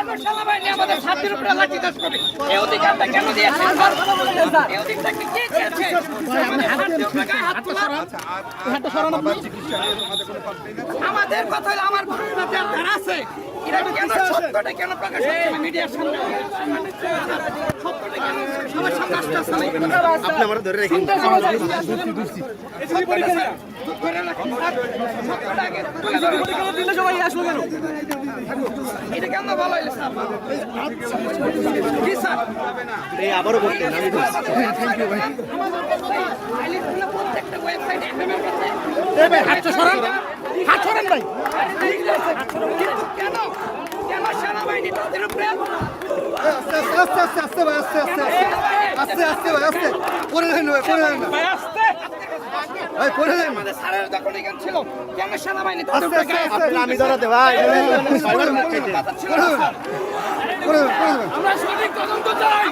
আমাদের ছাত্রের উপরে লাঠি চাষ করে। এই অধিকারটা কেন দিয়েছেন এই অধিকারটা কে দিয়েছে আমাদের কথা হলো আমার ঘটনা যার আছে। এটা কেন সত্যটা কেন প্রকাশ হচ্ছে না মিডিয়ার সামনে? সত্যটা কেন? সবার সামনে আসতেছে না আপনি আমার ধরে রেখেন এটা কেন ভালো হইল স্যার? জি স্যার। এই আবারও বলতেন আমি ধরছি প্রত্যেকটা ওয়েবসাইটে এফএমএর কাছে হাতটা সরান। হাত সরান ভাই। কিন্তু কেন? কেন সেনাবাহিনী তাদের উপরে আস্তে আস্তে আস্তে আস্তে ভাই আস্তে আস্তে আস্তে। আস্তে ভাই আস্তে। পরে নেন তাদের আস্তে। আমি ধরাতে ভাই আমরা সঠিক তদন্ত চাই